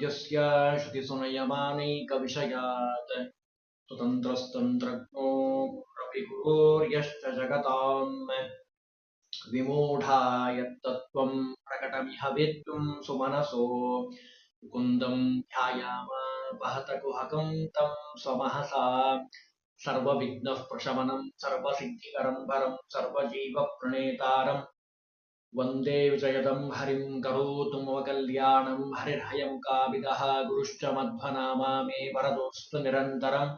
पद्यस्य श्रुतिसुनयमानैकविषयात् स्वतन्त्रस्तन्त्रज्ञोरपि गुरोर्यश्च जगताम्। विमूढा यत्तत्त्वम् प्रकटमिह वेत्तुम् सुमनसो। तम् स्वमहसा। सर्वविघ्नः प्रशमनम् सर्वसिद्धिकरम् सर्वजीवप्रणेतारम्। वन्दे विजयदं हरिं करोतु मम कल्याणं हरिर्हयमुकाविदः गुरुश्च मध्वनामा मे वरदोऽस्तु निरन्तरम्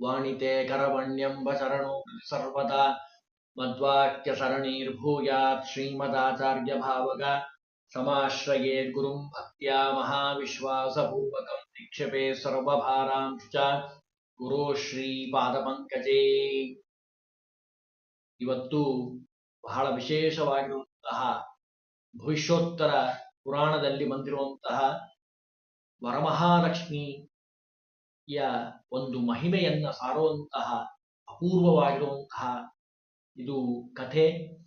वाणिते करवण्यम्बचरणो सर्वदा मद्वाक्यसरणीर्भूयात् श्रीमदाचार्यभावग समाश्रयेत् गुरुं भक्त्या महाविश्वासपूर्वकं निक्षेपे सर्वभारांश्च ಗುರು ಶ್ರೀ ಪಾದಪಂಕಜೇ ಇವತ್ತು ಬಹಳ ವಿಶೇಷವಾಗಿರುವಂತಹ ಭವಿಷ್ಯೋತ್ತರ ಪುರಾಣದಲ್ಲಿ ಬಂದಿರುವಂತಹ ವರಮಹಾಲಕ್ಷ್ಮಿಯ ಒಂದು ಮಹಿಮೆಯನ್ನ ಸಾರುವಂತಹ ಅಪೂರ್ವವಾಗಿರುವಂತಹ ಇದು ಕಥೆ.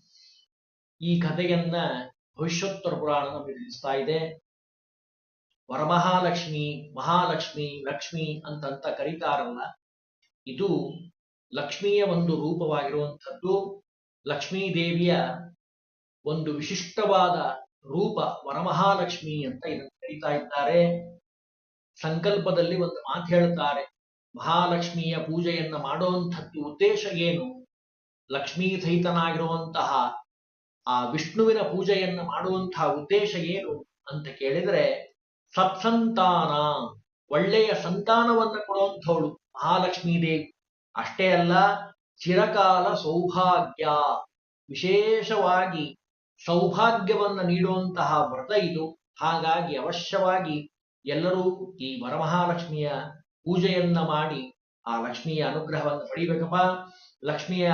ಈ ಕಥೆಯನ್ನ ಭವಿಷ್ಯೋತ್ತರ ಪುರಾಣ ನಮಗೆ ತಿಳಿಸ್ತಾ ಇದೆ. ವರಮಹಾಲಕ್ಷ್ಮಿ, ಮಹಾಲಕ್ಷ್ಮಿ, ಲಕ್ಷ್ಮಿ ಅಂತಂತ ಕರೀತಾರಲ್ಲ, ಇದು ಲಕ್ಷ್ಮಿಯ ಒಂದು ರೂಪವಾಗಿರುವಂಥದ್ದು. ಲಕ್ಷ್ಮೀ ದೇವಿಯ ಒಂದು ವಿಶಿಷ್ಟವಾದ ರೂಪ ವರಮಹಾಲಕ್ಷ್ಮಿ ಅಂತ ಇದನ್ನು ಕರೀತಾ ಇದ್ದಾರೆ. ಸಂಕಲ್ಪದಲ್ಲಿ ಒಂದು ಮಾತು ಹೇಳ್ತಾರೆ ಮಹಾಲಕ್ಷ್ಮಿಯ ಪೂಜೆಯನ್ನ ಮಾಡುವಂಥದ್ದು ಉದ್ದೇಶ ಏನು? ಲಕ್ಷ್ಮೀ ಸಹಿತನಾಗಿರುವಂತಹ ಆ ವಿಷ್ಣುವಿನ ಪೂಜೆಯನ್ನ ಮಾಡುವಂತಹ ಉದ್ದೇಶ ಏನು ಅಂತ ಕೇಳಿದ್ರೆ, ಸತ್ಸಂತಾನ, ಒಳ್ಳೆಯ ಸಂತಾನವನ್ನ ಕೊಡುವಂಥವಳು ಮಹಾಲಕ್ಷ್ಮೀ ದೇವಿ. ಅಷ್ಟೇ ಅಲ್ಲ, ಚಿರಕಾಲ ಸೌಭಾಗ್ಯ ವಿಶೇಷವಾಗಿ ಸೌಭಾಗ್ಯವನ್ನ ನೀಡುವಂತಹ ವ್ರತ ಇದು. ಹಾಗಾಗಿ ಅವಶ್ಯವಾಗಿ ಎಲ್ಲರೂ ಈ ವರಮಹಾಲಕ್ಷ್ಮಿಯ ಪೂಜೆಯನ್ನ ಮಾಡಿ ಆ ಲಕ್ಷ್ಮಿಯ ಅನುಗ್ರಹವನ್ನು ಪಡಿಬೇಕಪ್ಪ. ಲಕ್ಷ್ಮಿಯ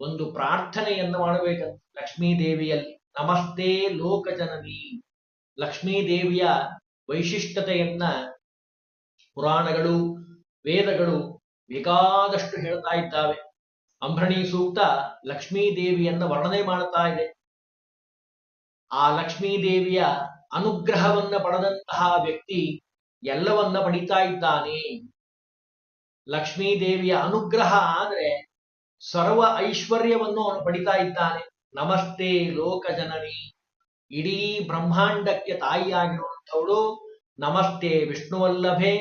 ಒಂದು ಪ್ರಾರ್ಥನೆಯನ್ನ ಮಾಡಬೇಕಂತ ಲಕ್ಷ್ಮೀ ದೇವಿಯಲ್ಲಿ ನಮಸ್ತೆ ಲೋಕಜನನಿ ಲಕ್ಷ್ಮೀ ದೇವಿಯ ವೈಶಿಷ್ಟ್ಯತೆಯನ್ನ ಪುರಾಣಗಳು, ವೇದಗಳು ಬೇಕಾದಷ್ಟು ಹೇಳ್ತಾ ಇದ್ದಾವೆ. ಅಂಬರಣಿ ಸೂಕ್ತ ಲಕ್ಷ್ಮೀ ದೇವಿಯನ್ನ ವರ್ಣನೆ ಮಾಡ್ತಾ ಇದೆ. ಆ ಲಕ್ಷ್ಮೀದೇವಿಯ ಅನುಗ್ರಹವನ್ನ ಪಡೆದಂತಹ ವ್ಯಕ್ತಿ ಎಲ್ಲವನ್ನ ಪಡಿತಾ ಇದ್ದಾನೆ. ಲಕ್ಷ್ಮೀ ದೇವಿಯ ಅನುಗ್ರಹ ಆದ್ರೆ ಸರ್ವ ಐಶ್ವರ್ಯವನ್ನು ಅವನು ಪಡಿತಾ ಇದ್ದಾನೆ. ನಮಸ್ತೆ ಲೋಕ ಜನನಿ. ಇಡೀ ಬ್ರಹ್ಮಾಂಡಕ್ಕೆ ತಾಯಿಯಾಗಿರುವಂಥವಳು ನಮಸ್ತೆ ವಿಷ್ಣುವಲ್ಲಭೆ.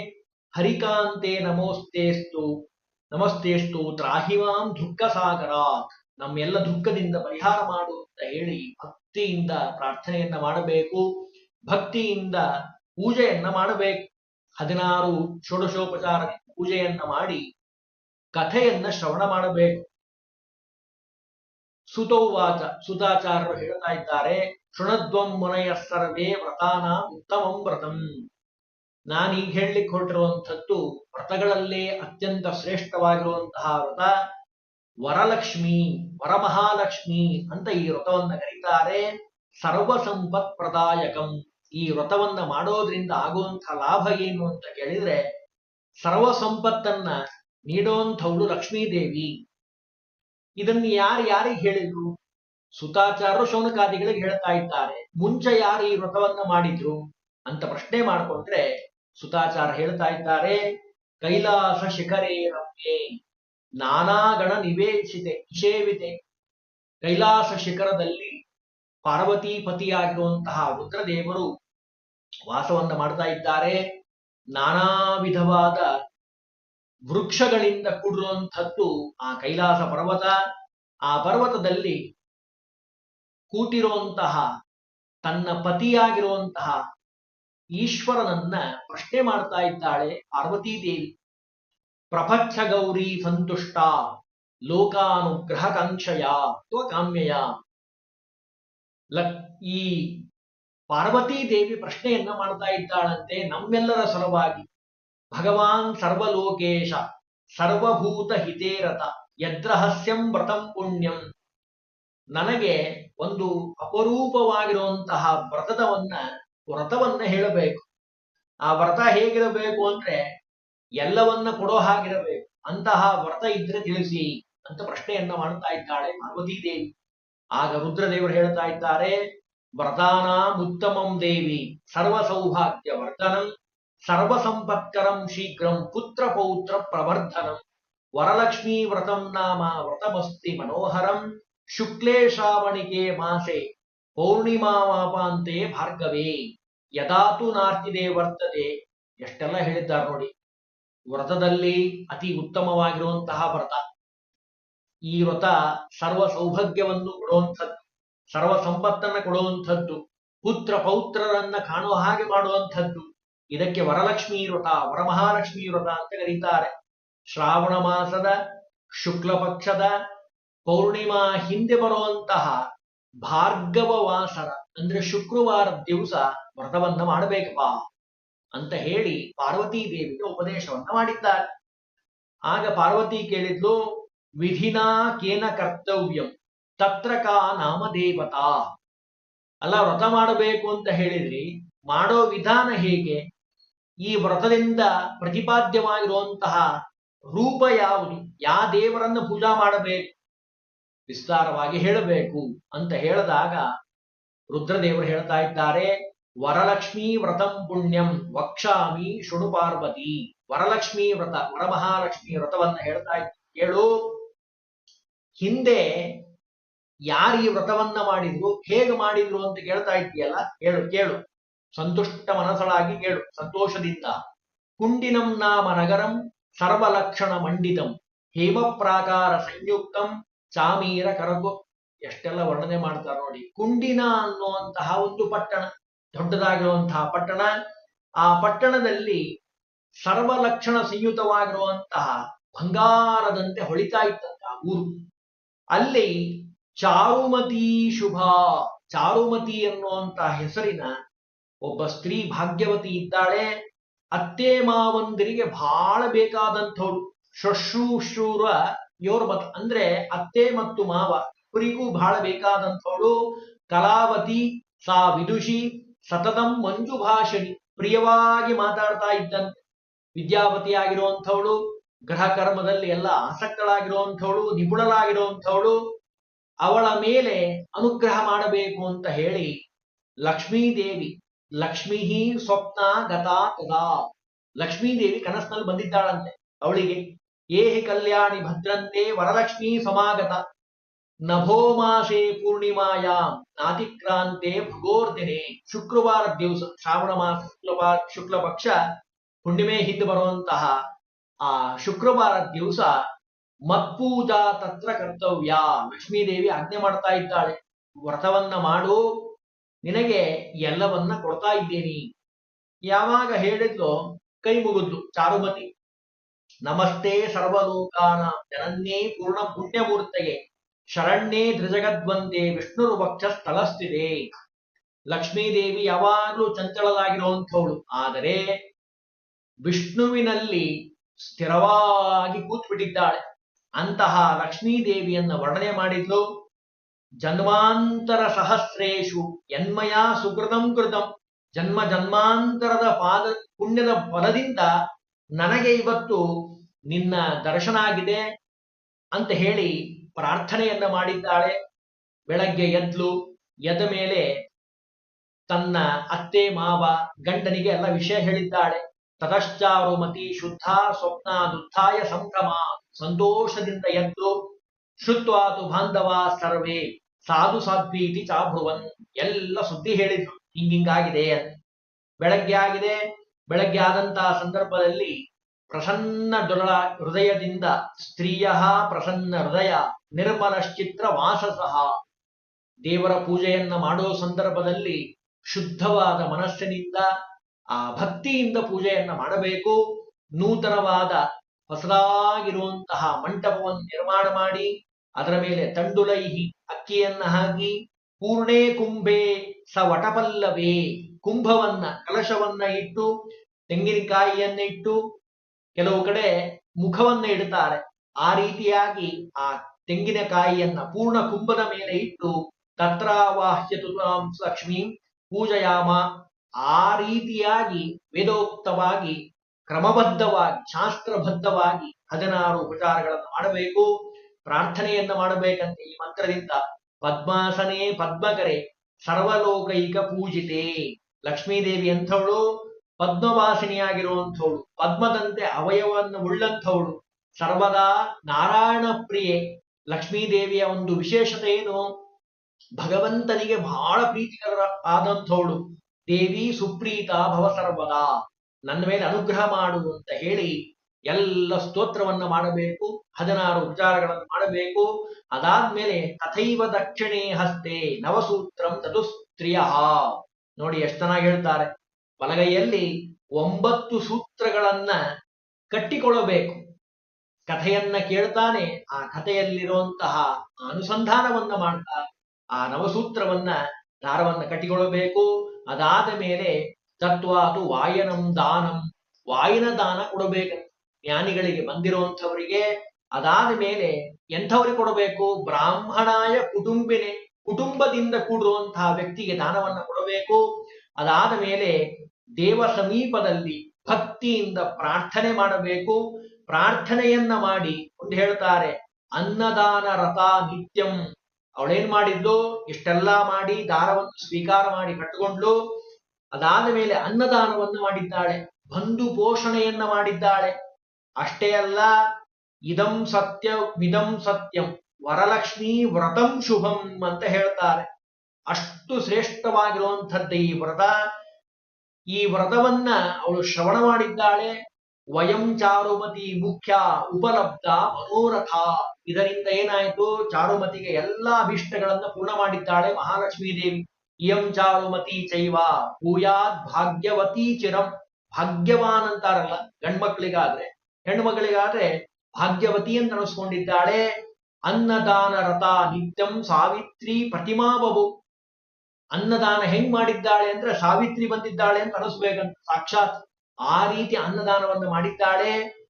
ಹರಿಕಾಂತೆ ನಮೋಸ್ತೇಸ್ತು. ನಮಸ್ತೇಸ್ತು ತ್ರಾಹಿವಾಂ ದುಃಖ ಸಾಗರ ನಮ್ಮೆಲ್ಲ ದುಃಖದಿಂದ ಪರಿಹಾರ ಮಾಡು ಅಂತ ಹೇಳಿ ಭಕ್ತಿಯಿಂದ ಪ್ರಾರ್ಥನೆಯನ್ನ ಮಾಡಬೇಕು, ಭಕ್ತಿಯಿಂದ ಪೂಜೆಯನ್ನ ಮಾಡಬೇಕು. ಹದಿನಾರು ಷೋಡಶೋಪಚಾರ ಪೂಜೆಯನ್ನ ಮಾಡಿ ಕಥೆಯನ್ನ ಶ್ರವಣ ಮಾಡಬೇಕು. ಸುತೌವಾಚ ಸುತಾಚಾರ್ಯರು ಹೇಳ್ತಾ ಇದ್ದಾರೆ ಶೃಣದ್ವಂ ಮುನಯ ಸರ್ವೇ ವ್ರತಾನ ಉತ್ತಮಂ ವ್ರತಂ. ನಾನೀಗ ಹೇಳಲಿಕ್ಕೆ ಹೊರಟಿರುವಂಥದ್ದು ವ್ರತಗಳಲ್ಲೇ ಅತ್ಯಂತ ಶ್ರೇಷ್ಠವಾಗಿರುವಂತಹ ವ್ರತ. ವರಲಕ್ಷ್ಮಿ, ವರಮಹಾಲಕ್ಷ್ಮಿ ಅಂತ ಈ ವ್ರತವನ್ನ ಕರೀತಾರೆ. ಸರ್ವ ಸಂಪತ್ ಪ್ರದಾಯಕಂ ಈ ವ್ರತವನ್ನ ಮಾಡೋದ್ರಿಂದ ಆಗುವಂತಹ ಲಾಭ ಏನು ಅಂತ ಕೇಳಿದ್ರೆ ಸರ್ವ ಸಂಪತ್ತನ್ನ ನೀಡುವಂಥವಳು ಲಕ್ಷ್ಮೀದೇವಿ. ಇದನ್ನು ಯಾರು ಯಾರಿಗೆ ಹೇಳಿದ್ರು? ಸುತಾಚಾರರು ಶೌನಕಾದಿಗಳಿಗೆ ಹೇಳ್ತಾ ಇದ್ದಾರೆ. ಮುಂಚೆ ಯಾರು ಈ ವ್ರತವನ್ನ ಮಾಡಿದ್ರು ಅಂತ ಪ್ರಶ್ನೆ ಮಾಡಿಕೊಂಡ್ರೆ ಸುತಾಚಾರ ಹೇಳ್ತಾ ಇದ್ದಾರೆ. ಕೈಲಾಸ ಶಿಖರೇ ರಮ್ಯೆ. ನಾನಾ ಗಣ ನಿವೇಶಿತೆ ನಿಷೇವಿತೆ. ಕೈಲಾಸ ಶಿಖರದಲ್ಲಿ ಪಾರ್ವತಿ ಪತಿಯಾಗಿರುವಂತಹ ರುದ್ರದೇವರು ವಾಸವನ್ನ ಮಾಡ್ತಾ ಇದ್ದಾರೆ. ನಾನಾ ವಿಧವಾದ ವೃಕ್ಷಗಳಿಂದ ಕೂಡಿರುವಂಥದ್ದು ಆ ಕೈಲಾಸ ಪರ್ವತ. ಆ ಪರ್ವತದಲ್ಲಿ ಕೂತಿರುವಂತಹ ತನ್ನ ಪತಿಯಾಗಿರುವಂತಹ ಈಶ್ವರನನ್ನ ಪ್ರಶ್ನೆ ಮಾಡ್ತಾ ಇದ್ದಾಳೆ ಪಾರ್ವತೀ ದೇವಿ ಪ್ರಪಂಚ ಗೌರಿ ಸಂತುಷ್ಟ ಲೋಕಾನುಗ್ರಹ ಕಾಂಕ್ಷಯ ಅಥವಾ ಕಾಮ್ಯಯ ಈ ಪಾರ್ವತೀ ದೇವಿ ಪ್ರಶ್ನೆಯನ್ನ ಮಾಡ್ತಾ ಇದ್ದಾಳಂತೆ ನಮ್ಮೆಲ್ಲರ ಸಲುವಾಗಿ. ಭಗವಾನ್ ಸರ್ವಲೋಕೇಶ, ಸರ್ವಭೂತ ಹಿತೇರತ ಯದ್ರಹಸ್ಯಂ ವ್ರತಂ ಪುಣ್ಯಂ. ನನಗೆ ಒಂದು ಅಪರೂಪವಾಗಿರುವಂತಹ ವ್ರತದವನ್ನ, ವ್ರತವನ್ನ ಹೇಳಬೇಕು. ಆ ವ್ರತ ಹೇಗಿರಬೇಕು ಅಂದ್ರೆ ಎಲ್ಲವನ್ನ ಕೊಡೋ ಹಾಗಿರಬೇಕು. ಅಂತಹ ವ್ರತ ಇದ್ರೆ ತಿಳಿಸಿ ಅಂತ ಪ್ರಶ್ನೆಯನ್ನ ಮಾಡ್ತಾ ಇದ್ದಾಳೆ ಪಾರ್ವತೀ ದೇವಿ. ಆಗ ರುದ್ರದೇವರು ಹೇಳ್ತಾ ಇದ್ದಾರೆ ವ್ರತಾನಾಮುತ್ತಮಂ ದೇವಿ ಸರ್ವ ಸೌಭಾಗ್ಯ ವರ್ಧನಂ ಸರ್ವ ಸಂಪತ್ಕರಂ ಶೀಘ್ರಂ ಪುತ್ರ ಪೌತ್ರ ಪ್ರವರ್ಧನಂ, ವರಲಕ್ಷ್ಮೀ ವ್ರತಂ ನಾಮ ವ್ರತಮಸ್ತಿ ಮನೋಹರಂ, ಶುಕ್ಲೇ ಶ್ರಾವಣಿಕೆ ಮಾಸೆ ಪೌರ್ಣಿಮಾವಾಪಾಂತೆ ಭಾರ್ಗವೇ ಯದಾತು ನಾರ್ತಿದೆ ವರ್ತದೆ. ಎಷ್ಟೆಲ್ಲ ಹೇಳಿದ್ದಾರೆ ನೋಡಿ. ವ್ರತದಲ್ಲಿ ಅತಿ ಉತ್ತಮವಾಗಿರುವಂತಹ ವ್ರತ. ಈ ವ್ರತ ಸರ್ವ ಸೌಭಾಗ್ಯವನ್ನು ಕೊಡುವಂಥದ್ದು, ಸರ್ವ ಸಂಪತ್ತನ್ನ ಕೊಡುವಂಥದ್ದು, ಪುತ್ರ ಪೌತ್ರರನ್ನ ಕಾಣುವ ಹಾಗೆ ಮಾಡುವಂಥದ್ದು. ಇದಕ್ಕೆ ವರಲಕ್ಷ್ಮೀ ವ್ರತ, ವರಮಹಾಲಕ್ಷ್ಮೀ ವ್ರತ ಅಂತ ಕರೀತಾರೆ. ಶ್ರಾವಣ ಮಾಸದ, ಶುಕ್ಲ ಪಕ್ಷದ, ಪೌರ್ಣಿಮಾ ಹಿಂದೆ ಬರುವಂತಹ ಭಾರ್ಗವ ವಾಸರ, ಅಂದ್ರೆ ಶುಕ್ರವಾರ ದಿವಸ ವ್ರತವನ್ನ ಮಾಡಬೇಕಪ್ಪ. ಅಂತ ಹೇಳಿ ಪಾರ್ವತೀ ದೇವಿಗೆ ಉಪದೇಶವನ್ನ ಮಾಡಿದ್ದಾರೆ. ಆಗ ಪಾರ್ವತಿ ಕೇಳಿದ್ಲು, ವಿಧಿನಾ ಕೇನ ಕರ್ತವ್ಯಂ, ತತ್ರ ಕಾ ನಾಮದೇವತಾ ಅಲ್ಲ, ವ್ರತ ಮಾಡಬೇಕು ಅಂತ ಹೇಳಿದ್ರಿ ಮಾಡೋ ವಿಧಾನ ಹೇಗೆ? ಈ ವ್ರತದಿಂದ ಪ್ರತಿಪಾದ್ಯವಾಗಿರುವಂತಹ ರೂಪ ಯಾವುದು? ಯಾ ದೇವರನ್ನು ಪೂಜಾ ಮಾಡಬೇಕು? ವಿಸ್ತಾರವಾಗಿ ಹೇಳಬೇಕು ಅಂತ ಹೇಳಿದಾಗ ರುದ್ರದೇವರು ಹೇಳ್ತಾ ಇದ್ದಾರೆ ವರಲಕ್ಷ್ಮೀ ವ್ರತಂ ಪುಣ್ಯಂ ವಕ್ಷಾಮಿ ಶೃಣು ಪಾರ್ವತಿ. ವರಲಕ್ಷ್ಮೀ ವ್ರತ, ವರಮಹಾಲಕ್ಷ್ಮಿ ವ್ರತವನ್ನ ಹೇಳ್ತಾ ಕೇಳು ಹಿಂದೆ ಯಾರು ಈ ವ್ರತವನ್ನ ಮಾಡಿದ್ರು, ಹೇಗೆ ಮಾಡಿದ್ರು ಅಂತ ಕೇಳ್ತಾ ಇದ್ದೀಯಲ್ಲ, ಹೇಳು, ಕೇಳು. ಸಂತುಷ್ಟ ಮನಸ್ಸಳಾಗಿ ಕೇಳು ಸಂತೋಷದಿಂದ. ಕುಂಡಿನಂ ನಾಮ ನಗರಂ ಸರ್ವಲಕ್ಷಣ ಮಂಡಿತಂ. ಹೇಮ ಪ್ರಾಕಾರ ಸಂಯುಕ್ತಂ ಚಾಮೀರ ಕರಗು ಎಷ್ಟೆಲ್ಲ ವರ್ಣನೆ ಮಾಡ್ತಾರೆ ನೋಡಿ. ಕುಂಡಿನ ಅನ್ನುವಂತಹ ಒಂದು ಪಟ್ಟಣ. ದೊಡ್ಡದಾಗಿರುವಂತಹ ಪಟ್ಟಣ, ಆ ಪಟ್ಟಣದಲ್ಲಿ ಸರ್ವಲಕ್ಷಣ ಸಂಯುತವಾಗಿರುವಂತಹ ಬಂಗಾರದಂತೆ ಹೊಳಿತಾ ಇತ್ತಂತಹ ಊರು. ಅಲ್ಲಿ ಚಾರುಮತಿ ಶುಭ, ಚಾರುಮತಿ ಅನ್ನುವಂತಹ ಹೆಸರಿನ ಒಬ್ಬ ಸ್ತ್ರೀ ಭಾಗ್ಯವತಿ ಇದ್ದಾಳೆ. ಅತ್ತೆ ಮಾವಂದಿರಿಗೆ ಬಹಳ ಬೇಕಾದಂಥವ್ರು ಶುಶ್ರೂಷೂರ ಯೋರ್ಮತ ಅಂದ್ರೆ ಅತ್ತೆ ಮತ್ತು ಮಾವ ಇಬ್ಬರಿಗೂ ಬಹಳ ಬೇಕಾದಂಥವಳು. ಕಲಾವತಿ, ಸಾ ವಿದುಷಿ ಸತತಂ ಮಂಜು ಭಾಷಣಿ, ಪ್ರಿಯವಾಗಿ ಮಾತಾಡ್ತಾ ಇದ್ದಂತೆ. ವಿದ್ಯಾಪತಿಯಾಗಿರುವಂಥವಳು ಗ್ರಹ ಕರ್ಮದಲ್ಲಿ ಎಲ್ಲ ಆಸಕ್ತಳಾಗಿರುವಂಥವಳು, ನಿಪುಣರಾಗಿರುವಂಥವಳು, ಅವಳ ಮೇಲೆ ಅನುಗ್ರಹ ಮಾಡಬೇಕು ಅಂತ ಹೇಳಿ ಲಕ್ಷ್ಮೀದೇವಿ ಲಕ್ಷ್ಮೀ ಸ್ವಪ್ನ ಗತಾ ತದಾ. ಲಕ್ಷ್ಮೀದೇವಿ ಕನಸಿನಲ್ಲಿ ಬಂದಿದ್ದಾಳಂತೆ. ಅವಳಿಗೆ, ಏಹಿ ಕಲ್ಯಾಣಿ ಭದ್ರಂತೆ ವರಲಕ್ಷ್ಮೀ ಸಮಾಗತ. ನಭೋ ಪೂರ್ಣಿಮಾಯ ಪೂರ್ಣಿಮಾಯಾಂ ನಾತಿಕ್ರಾಂತೆ ಭಗೋರ್ದಿನೆ ಶುಕ್ರವಾರ ದಿವಸ ಶ್ರಾವಣ ಮಾಸ ಶುಕ್ಲವಾರ ಶುಕ್ಲ ಪಕ್ಷ ಹುಣ್ಣಿಮೆ ಹಿಂದೆ ಬರುವಂತಹ ಆ ಶುಕ್ರವಾರ ದಿವಸ ಮತ್ಪೂಜಾ ತತ್ರ ಕರ್ತವ್ಯ. ಲಕ್ಷ್ಮೀದೇವಿ ಆಜ್ಞೆ ಮಾಡ್ತಾ ಇದ್ದಾಳೆ. ವ್ರತವನ್ನ ಮಾಡು. ನಿನಗೆ ಎಲ್ಲವನ್ನ ಕೊಡ್ತಾ ಇದ್ದೇನೆ. ಯಾವಾಗ ಹೇಳಿದ್ಲು ಕೈ ಮುಗಿದ್ಲು ಚಾರುಮತಿ. ನಮಸ್ತೆ ಸರ್ವಲೋಕಾನ. ಜನನ್ನೇ ಪೂರ್ಣ ಪುಣ್ಯಮೂರ್ತೆಗೆ. ಶರಣ್ಯೇ ಧ್ವಜಗದ್ವಂದೆ ವಿಷ್ಣು ಸ್ಥಳಸ್ಥಿದೆ ಲಕ್ಷ್ಮೀದೇವಿ ಯಾವಾಗಲೂ ಚಂಚಲರಾಗಿರುವಂಥವಳು. ಆದರೆ ವಿಷ್ಣುವಿನಲ್ಲಿ ಸ್ಥಿರವಾಗಿ ಕೂತ್ಬಿಟ್ಟಿದ್ದಾಳೆ. ಅಂತಹ ಲಕ್ಷ್ಮೀದೇವಿಯನ್ನ ವರ್ಣನೆ ಮಾಡಿದ್ಲು ಜನ್ಮಾಂತರ ಸಹಸ್ರೇಶು ಎನ್ಮಯ ಸುಕೃತಂ ಕೃತಂ. ಜನ್ಮ ಜನ್ಮಾಂತರದ ಪಾದ ಪುಣ್ಯದ ಫಲದಿಂದ ನನಗೆ ಇವತ್ತು ನಿನ್ನ ದರ್ಶನ ಆಗಿದೆ ಅಂತ ಹೇಳಿ ಪ್ರಾರ್ಥನೆಯನ್ನ ಮಾಡಿದ್ದಾಳೆ. ಬೆಳಗ್ಗೆ ಎದ್ಲು ಎದ ಮೇಲೆ ತನ್ನ ಅತ್ತೆ, ಮಾವ, ಗಂಡನಿಗೆ ಎಲ್ಲ ವಿಷಯ ಹೇಳಿದ್ದಾಳೆ. ತತಶ್ಚಾರುಮತಿ ಶುದ್ಧ ಸ್ವಪ್ನ ದುಃಖಾಯ ಸಂಭ್ರಮ. ಸಂತೋಷದಿಂದ ಎದ್ದು ಶುತ್ವಾತು ಬಾಂಧವ ಸರ್ವೇ, ಸಾಧು ಸಾಧ್ವೀತಿ ಚಾಭುವನ್. ಎಲ್ಲ ಸುದ್ದಿ ಹೇಳಿದ್ರು. ಹಿಂಗಿಂಗಾಗಿದೆ ಅಂತ. ಬೆಳಗ್ಗೆ ಆಗಿದೆ. ಬೆಳಗ್ಗೆ ಆದಂತಹ ಸಂದರ್ಭದಲ್ಲಿ ಪ್ರಸನ್ನ ದೊರಳ ಹೃದಯದಿಂದ ಸ್ತ್ರೀಯ ಪ್ರಸನ್ನ ಹೃದಯ ನಿರ್ಮಲಶ್ಚಿತ್ರ ವಾಸಸಃ ದೇವರ ಪೂಜೆಯನ್ನ ಮಾಡೋ ಸಂದರ್ಭದಲ್ಲಿ ಶುದ್ಧವಾದ ಮನಸ್ಸಿನಿಂದ ಆ ಭಕ್ತಿಯಿಂದ ಪೂಜೆಯನ್ನ ಮಾಡಬೇಕು. ನೂತನವಾದ ಹೊಸದಾಗಿರುವಂತಹ ಮಂಟಪವನ್ನು ನಿರ್ಮಾಣ ಮಾಡಿ, ಅದರ ಮೇಲೆ ತಂಡುಲೈಹಿ ಅಕ್ಕಿಯನ್ನ ಹಾಕಿ, ಪೂರ್ಣೇ ಕುಂಭೆ ಸ ವಟಪಲ್ಲವೇ ಕುಂಭವನ್ನ ಕಲಶವನ್ನ ಇಟ್ಟು, ತೆಂಗಿನಕಾಯಿಯನ್ನ ಇಟ್ಟು, ಕೆಲವು ಕಡೆ ಮುಖವನ್ನ ಇಡ್ತಾರೆ. ಆ ರೀತಿಯಾಗಿ ಆ ತೆಂಗಿನಕಾಯಿಯನ್ನ ಪೂರ್ಣ ಕುಂಭದ ಮೇಲೆ ಇಟ್ಟು ತತ್ರಾವಾಹ್ಯ ಲಕ್ಷ್ಮೀ ಪೂಜಯಾಮ, ಆ ರೀತಿಯಾಗಿ ವೇದೋಕ್ತವಾಗಿ, ಕ್ರಮಬದ್ಧವಾಗಿ, ಶಾಸ್ತ್ರಬದ್ಧವಾಗಿ ಹದಿನಾರು ಉಪಚಾರಗಳನ್ನು ಮಾಡಬೇಕು. ಪ್ರಾರ್ಥನೆಯನ್ನ ಮಾಡಬೇಕಂತೆ ಈ ಮಂತ್ರದಿಂದ. ಪದ್ಮಾಸನೆ ಪದ್ಮಕರೆ ಸರ್ವಲೋಕೈಕ ಪೂಜಿತೆ. ಲಕ್ಷ್ಮೀದೇವಿ ಅಂಥವಳು ಪದ್ಮವಾಸಿನಿಯಾಗಿರುವಂಥವಳು. ಪದ್ಮದಂತೆ ಅವಯವವನ್ನು ಉಳ್ಳಂಥವಳು. ಸರ್ವದಾ ನಾರಾಯಣ ಪ್ರಿಯೆ ಲಕ್ಷ್ಮೀದೇವಿಯ ಒಂದು ವಿಶೇಷತೆ ಏನು ಭಗವಂತನಿಗೆ ಬಹಳ ಪ್ರೀತಿಕರ ಆದಂಥವಳು. ದೇವಿ ಸುಪ್ರೀತ ಭವ ಸರ್ವದಾ. ನನ್ನ ಮೇಲೆ ಅನುಗ್ರಹ ಮಾಡು ಅಂತ ಹೇಳಿ ಎಲ್ಲ ಸ್ತೋತ್ರವನ್ನ ಮಾಡಬೇಕು, ಹದಿನಾರು ಉಪಚಾರಗಳನ್ನು ಮಾಡಬೇಕು. ಅದಾದ್ಮೇಲೆ ತಥೈವ ದಕ್ಷಿಣೆ ಹಸ್ತೆ ನವಸೂತ್ರಂ ತದುಸ್ತ್ರಿಯ. ನೋಡಿ ಎಷ್ಟು ಚೆನ್ನಾಗಿ ಹೇಳ್ತಾರೆ. ಬಲಗೈಯಲ್ಲಿ ಒಂಬತ್ತು ಸೂತ್ರಗಳನ್ನ ಕಟ್ಟಿಕೊಳ್ಳಬೇಕು. ಕಥೆಯನ್ನ ಕೇಳ್ತಾನೆ. ಆ ಕಥೆಯಲ್ಲಿರುವಂತಹ ಅನುಸಂಧಾನವನ್ನ ಮಾಡ್ತಾ, ಆ ನವಸೂತ್ರವನ್ನ ದಾರವನ್ನ ಕಟ್ಟಿಕೊಳ್ಳಬೇಕು. ಅದಾದ ಮೇಲೆ ತತ್ವ ಅದು ವಾಯನಂ ದಾನಂ, ವಾಯನ ದಾನ ಕೊಡಬೇಕು. ಜ್ಞಾನಿಗಳಿಗೆ ಬಂದಿರುವಂಥವರಿಗೆ, ಅದಾದ ಮೇಲೆ ಎಂಥವ್ರಿಗೆ ಕೊಡಬೇಕು? ಬ್ರಾಹ್ಮಣಾಯ ಕುಟುಂಬಿನೆ, ಕುಟುಂಬದಿಂದ ಕೂಡಿರುವಂತಹ ವ್ಯಕ್ತಿಗೆ ದಾನವನ್ನ ಕೊಡಬೇಕು. ಅದಾದ ಮೇಲೆ ದೇವ ಸಮೀಪದಲ್ಲಿ ಭಕ್ತಿಯಿಂದ ಪ್ರಾರ್ಥನೆ ಮಾಡಬೇಕು. ಪ್ರಾರ್ಥನೆಯನ್ನ ಮಾಡಿ ಒಂದು ಹೇಳ್ತಾರೆ, ಅನ್ನದಾನ ರಥ ನಿತ್ಯಂ. ಅವಳೇನ್ ಮಾಡಿದ್ಲು? ಇಷ್ಟೆಲ್ಲ ಮಾಡಿ ದಾರವನ್ನು ಸ್ವೀಕಾರ ಮಾಡಿ ಕಟ್ಟಿಕೊಂಡ್ಲು. ಅದಾದ ಮೇಲೆ ಅನ್ನದಾನವನ್ನು ಮಾಡಿದ್ದಾಳೆ, ಬಂಧು ಪೋಷಣೆಯನ್ನ ಮಾಡಿದ್ದಾಳೆ. ಅಷ್ಟೇ ಅಲ್ಲ, ಇದಂ ಸತ್ಯ ಮಿದಂ ಸತ್ಯಂ, ವರಲಕ್ಷ್ಮಿ ವ್ರತಂ ಶುಭಂ ಅಂತ ಹೇಳ್ತಾರೆ. ಅಷ್ಟು ಶ್ರೇಷ್ಠವಾಗಿರುವಂಥದ್ದು ಈ ವ್ರತ. ಈ ವ್ರತವನ್ನ ಅವಳು ಶ್ರವಣ ಮಾಡಿದ್ದಾಳೆ ವಯಂ ಚಾರುಮತಿ ಮುಖ್ಯ ಉಪಲಬ್ಧ ಮನೋರಥ. ಇದರಿಂದ ಏನಾಯ್ತು? ಚಾರುಮತಿಗೆ ಎಲ್ಲಾ ಅಭಿಷ್ಟಗಳನ್ನು ಪೂರ್ಣ ಮಾಡಿದ್ದಾಳೆ ಮಹಾಲಕ್ಷ್ಮೀ ದೇವಿ. ಇಯಂ ಚಾರುಮತಿ ಚೈವ. ಭೂಯಾತ್ ಭಾಗ್ಯವತಿ ಚಿರಂ. ಭಾಗ್ಯವಾನ್ ಅಂತಾರಲ್ಲ ಗಂಡ್ಮಕ್ಳಿಗಾದ್ರೆ. ಹೆಣ್ಮಗಳಿಗಾದ್ರೆ ಭಾಗ್ಯವತಿ ಅಂತ ಅನಿಸ್ಕೊಂಡಿದ್ದಾಳೆ. ಅನ್ನದಾನ ರಥ ನಿತ್ಯಂ ಸಾವಿತ್ರಿ ಪ್ರತಿಮಾ ಬಬು ಅನ್ನದಾನ ಹೆಂಗ್ ಮಾಡಿದ್ದಾಳೆ ಅಂದ್ರೆ ಸಾವಿತ್ರಿ ಬಂದಿದ್ದಾಳೆ ಅಂತ ಅನಿಸ್ಬೇಕಂತ, ಸಾಕ್ಷಾತ್. ಆ ರೀತಿ ಅನ್ನದಾನವನ್ನು ಮಾಡಿದ್ದಾಳೆ.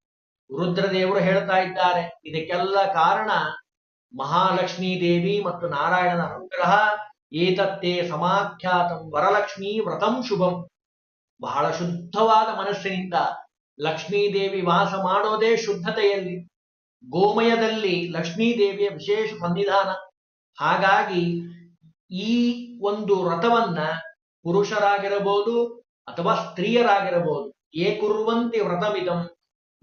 ರುದ್ರದೇವರು ಹೇಳ್ತಾ ಇದ್ದಾರೆ. ಇದಕ್ಕೆಲ್ಲ ಕಾರಣ ಮಹಾಲಕ್ಷ್ಮೀ ದೇವಿ ಮತ್ತು ನಾರಾಯಣನ ಅನುಗ್ರಹ. ಏತತ್ತೇ ಸಮಾಖ್ಯಾತಂ ವರಲಕ್ಷ್ಮೀ ವ್ರತಂ ಶುಭಂ. ಬಹಳ ಶುದ್ಧವಾದ ಮನಸ್ಸಿನಿಂದ ಲಕ್ಷ್ಮೀ ದೇವಿ ವಾಸ ಮಾಡೋದೇ ಶುದ್ಧತೆಯಲ್ಲಿ. ಗೋಮಯದಲ್ಲಿ ಲಕ್ಷ್ಮೀದೇವಿಯ ವಿಶೇಷ ಸನ್ನಿಧಾನ. ಹಾಗಾಗಿ ಈ ಒಂದು ವ್ರತವನ್ನ ಪುರುಷರಾಗಿರಬಹುದು ಅಥವಾ ಸ್ತ್ರೀಯರಾಗಿರಬಹುದು. ಏ ಕುರುವಂತೆ ವ್ರತಮಿದಂ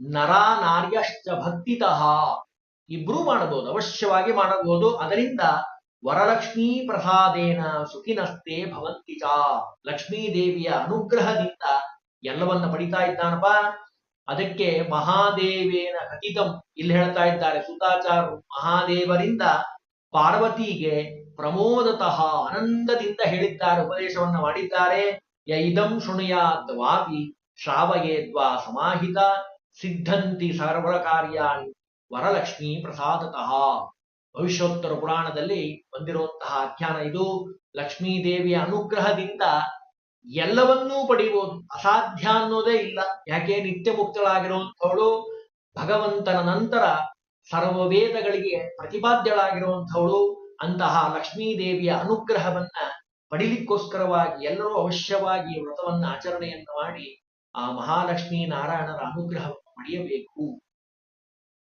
ನರ ನಾರ್ಯಶ್ಚ ಭಕ್ತಿತಃ ಇಬ್ರೂ ಮಾಡಬಹುದು, ಅವಶ್ಯವಾಗಿ ಮಾಡಬಹುದು. ಅದರಿಂದ ವರಲಕ್ಷ್ಮೀ ಪ್ರಸಾದೇನ ಸುಖಿನಸ್ತೆ ಭವಂತಿ ಚ. ಲಕ್ಷ್ಮೀ ದೇವಿಯ ಅನುಗ್ರಹದಿಂದ ಎಲ್ಲವನ್ನ ಪಡಿತಾ ಇದ್ದಾನಪ್ಪ. ಅದಕ್ಕೆ ಮಹಾದೇವೇನ ಕಥಿತಂ ಇಲ್ಲಿ ಹೇಳ್ತಾ ಇದ್ದಾರೆ. ಸುತಾಚಾರರು ಮಹಾದೇವರಿಂದ ಪಾರ್ವತಿಗೆ ಪ್ರಮೋದತಃ ಆನಂದದಿಂದ ಹೇಳಿದ್ದಾರೆ, ಉಪದೇಶವನ್ನು ಮಾಡಿದ್ದಾರೆ. ಯ ಇದಂ ಶೃಣುಯಾತ್ ಶ್ರಾವಯೇದ್ವಾ ಸಮಾಹಿತ ಸಿದ್ಧಂತಿ ಸರ್ವ ಕಾರ್ಯಾಣಿ ವರಲಕ್ಷ್ಮೀ ಪ್ರಸಾದತಃ. ಭವಿಷ್ಯೋತ್ತರ ಪುರಾಣದಲ್ಲಿ ಬಂದಿರುವಂತಹ ಆಖ್ಯಾನ ಇದು. ಲಕ್ಷ್ಮೀ ದೇವಿಯ ಅನುಗ್ರಹದಿಂದ ಎಲ್ಲವನ್ನೂ ಪಡೆಯಬಹುದು ಅಸಾಧ್ಯ ಅನ್ನೋದೇ ಇಲ್ಲ. ಯಾಕೆ? ನಿತ್ಯ ಮುಕ್ತಳಾಗಿರುವಂಥವಳು ಭಗವಂತನ ನಂತರ ಸರ್ವ ವೇದಗಳಿಗೆ ಪ್ರತಿಪಾದ್ಯಳಾಗಿರುವಂಥವಳು. ಅಂತಹ ಲಕ್ಷ್ಮೀ ದೇವಿಯ ಅನುಗ್ರಹವನ್ನ ಪಡಿಲಿಕ್ಕೋಸ್ಕರವಾಗಿ ಎಲ್ಲರೂ ಅವಶ್ಯವಾಗಿ ವ್ರತವನ್ನ ಆಚರಣೆಯನ್ನು ಮಾಡಿ ಆ ಮಹಾಲಕ್ಷ್ಮೀ ನಾರಾಯಣರ ಅನುಗ್ರಹವನ್ನು ಪಡೆಯಬೇಕು.